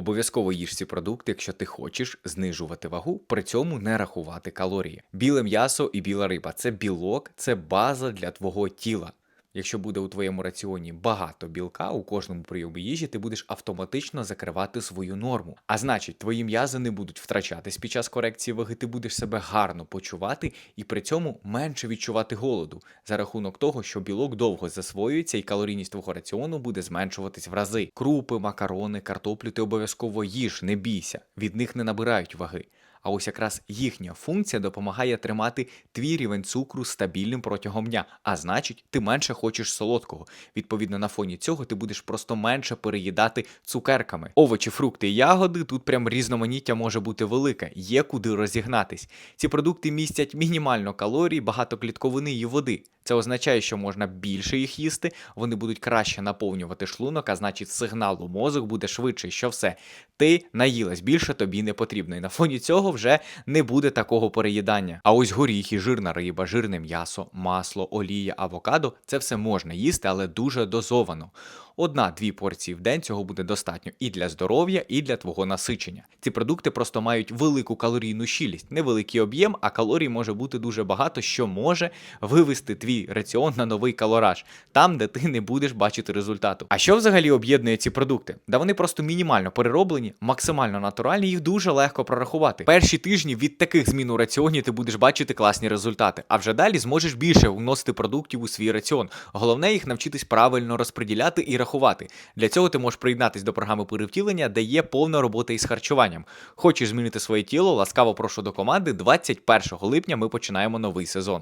Обов'язково їж ці продукти, якщо ти хочеш знижувати вагу, при цьому не рахувати калорії. Біле м'ясо і біла риба це білок, це база для твого тіла. Якщо буде у твоєму раціоні багато білка у кожному прийомі їжі, ти будеш автоматично закривати свою норму. А значить, твої м'язи не будуть втрачатись під час корекції ваги, ти будеш себе гарно почувати і при цьому менше відчувати голоду за рахунок того, що білок довго засвоюється і калорійність твого раціону буде зменшуватись в рази. Крупи, макарони, картоплю ти обов'язково їж, не бійся, від них не набирають ваги. А ось якраз їхня функція допомагає тримати твій рівень цукру стабільним протягом дня, а значить, ти менше хочеш солодкого. Відповідно, на фоні цього ти будеш просто менше переїдати цукерками. Овочі, фрукти ягоди тут прям різноманіття може бути велике, є куди розігнатись. Ці продукти містять мінімально калорій, багато клітковини і води. Це означає, що можна більше їх їсти, вони будуть краще наповнювати шлунок, а значить, сигнал у мозок буде швидше, що все. Ти наїлась більше тобі не потрібно. І на фоні цього вже не буде такого переїдання. А ось горіхи, жирна риба, жирне м'ясо, масло, олія, авокадо це все можна їсти, але дуже дозовано. Одна-дві порції в день цього буде достатньо і для здоров'я, і для твого насичення. Ці продукти просто мають велику калорійну щільність, невеликий об'єм, а калорій може бути дуже багато, що може вивести твій раціон на новий калораж, там, де ти не будеш бачити результату. А що взагалі об'єднує ці продукти? Да вони просто мінімально перероблені, максимально натуральні, їх дуже легко прорахувати. Перші тижні від таких змін у раціоні ти будеш бачити класні результати, а вже далі зможеш більше вносити продуктів у свій раціон. Головне їх навчитись правильно розподіляти і рахувати. Для цього ти можеш приєднатись до програми перевтілення, де є повна робота із харчуванням. Хочеш змінити своє тіло? Ласкаво прошу до команди. 21 липня ми починаємо новий сезон.